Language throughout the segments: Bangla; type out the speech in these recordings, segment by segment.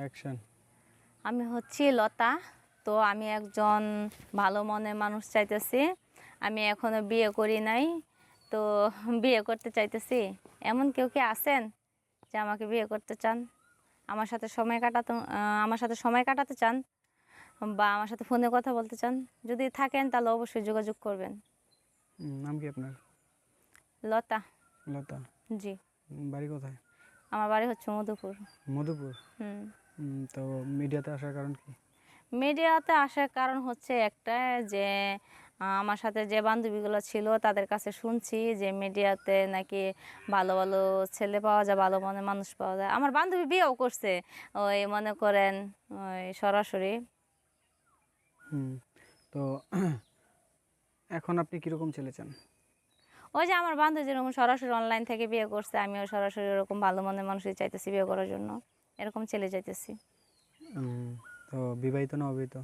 অ্যাকশন আমি হচ্ছি লতা তো আমি একজন ভালো মনের মানুষ চাইতেছি। আমি এখনও বিয়ে করি নাই তো বিয়ে করতে চাইতেছি। এমন কেউ কি আছেন যে আমাকে বিয়ে করতে চান? আমার সাথে সময় কাটাতে আমার সাথে সময় কাটাতে চান বা আমার সাথে ফোনে কথা বলতে চান? যদি থাকেন তাহলে অবশ্যই যোগাযোগ করবেন। নাম কি আপনার? লতা। লতা। জি। বাড়ি কোথায়? আমার বাড়ি হচ্ছে মধুপুর। মধুপুর? হুম, তো মিডিয়াতে আসার কারণ কি? মিডিয়াতে আসার কারণ হচ্ছে একটা যে আমার সাথে যে বান্ধবীগুলো ছিল তাদের কাছে শুনছি যে মিডিয়াতে নাকি ভালো ভালো ছেলে পাওয়া যায় ভালো মনে মানুষ পাওয়া যায়। আমার বান্ধবী বিয়েও করছে ওই মনে করেন ওই সরাসরি। হুম তো এখন আপনি কীরকম ছেলে চান? ওই যে আমার বান্ধবী যেরকম সরাসরি অনলাইন থেকে বিয়ে করছে আমিও সরাসরি ওরকম ভালো মনের মানুষই চাইতেছি বিয়ে করার জন্য। এরকম ছেলে যাইতেছি। তো বিবাহিত না অবিবাহিত?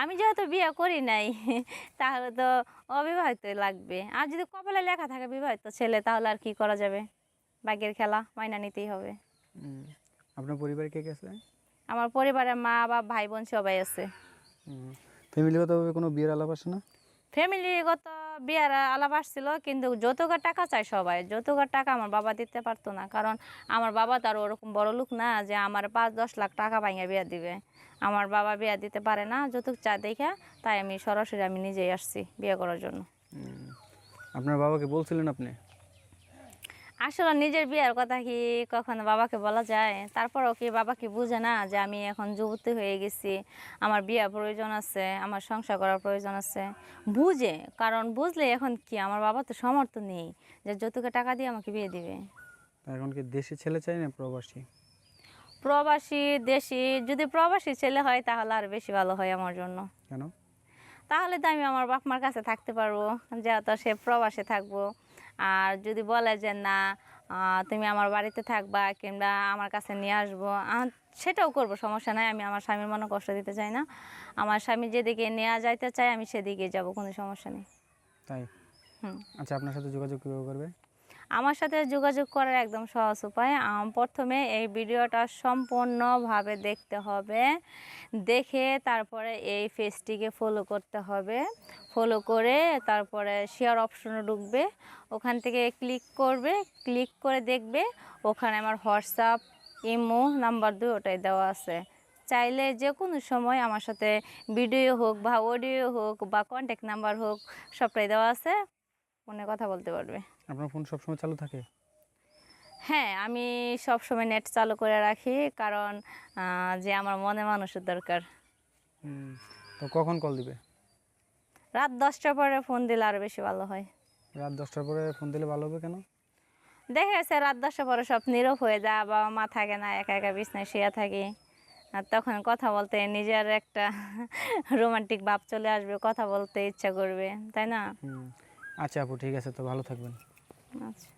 আমি যেহেতু বিয়ে করি নাই তাহলে তো অবিবাহিত লাগবে। আর যদি কপালে লেখা থাকে বিবাহিত ছেলে তাহলে আর কি করা যাবে? ভাগ্যের খেলা মাইনা নিতেই হবে। আপনার পরিবারে কে কে আছে? আমার পরিবারে মা বা ভাই বোন সবাই আছে। ফ্যামিলিগতভাবে কোনো বিয়ের আলাপ আসে না? ফ্যামিলিগত বিয়ার আলাপ আসছিল, কিন্তু যৌতুকের টাকা চায় সবাই। যৌতুকের টাকা আমার বাবা দিতে পারতো না, কারণ আমার বাবা তো আর ওরকম বড় লোক না যে আমার পাঁচ দশ লাখ টাকা পাইয়া বিয়া দিবে। আমার বাবা বিয়া দিতে পারে না, যৌতুক চা দেখা, তাই আমি সরাসরি আমি নিজেই আসছি বিয়ে করার জন্য। আপনার বাবাকে বলছিলেন আপনি? আসলে নিজের বিয়ের কথা কি কখনো বাবাকে বলা যায়? তারপরেও কি বাবা কি বুঝে না যে আমি এখন যুবতী হয়ে গেছি? আমার বিয়ের প্রয়োজন আছে আমার সংসার করার প্রয়োজন আছে। বুঝে কারণ বুঝলে এখন কি? আমার বাবা তো সমর্থ নেই যে যৌতুকে টাকা দিয়ে আমাকে বিয়ে দিবে। এখন কি দেশি ছেলে চাই না প্রবাসী? প্রবাসী দেশি যদি প্রবাসী ছেলে হয় তাহলে আর বেশি ভালো হয় আমার জন্য। কেন? তাহলে তো আমি আমার বাপ মার কাছে থাকতে পারব যেহেতু সে প্রবাসে থাকব। আর যদি বলে যে না তুমি আমার বাড়িতে থাকবা কিংবা আমার কাছে নিয়ে আসব সেটাও করব সমস্যা নাই। আমি আমার স্বামীর মনে কষ্ট দিতে চাই না। আমার স্বামী যেদিকে নেওয়া যাইতে চাই আমি সেদিকে যাব কোনো সমস্যা নেই। তাই? হুম। আচ্ছা আপনার সাথে যোগাযোগ কীভাবে করবে? আমার সাথে যোগাযোগ করার একদম সহজ উপায় প্রথমে এই ভিডিওটা সম্পূর্ণভাবে দেখতে হবে। দেখে তারপরে এই পেজটিকে ফলো করতে হবে। ফলো করে তারপরে শেয়ার অপশনে ঢুকবে। ওখান থেকে ক্লিক করবে। ক্লিক করে দেখবে ওখানে আমার হোয়াটসঅ্যাপ ইমো নাম্বার দুই ওটাই দেওয়া আছে। চাইলে যে কোনো সময় আমার সাথে ভিডিও হোক বা অডিও হোক বা কন্ট্যাক্ট নাম্বার হোক সবটাই দেওয়া আছে। ফোনে কথা বলতে পারবে। আপনার ফোন সবসময় চালু থাকে? হ্যাঁ আমি সব সময় নেট চালু করে রাখি কারণ যে আমার মনে মানুষের দরকার। তো কখন কল দিবে? রাত দশটার পরে ফোন দিলে আরও বেশি ভালো হয়। রাত দশটার পরে ফোন দিলে ভালো হবে কেন? দেখা গেছে রাত দশটার পরে সব নীরব হয়ে যায় বাবা মা থাকে না একা একা বিছনায় শুয়ে থাকি। আর তখন কথা বলতে নিজের একটা রোমান্টিক ভাব চলে আসবে কথা বলতে ইচ্ছা করবে তাই না? আচ্ছা আপু ঠিক আছে তো ভালো থাকবেন। আচ্ছা।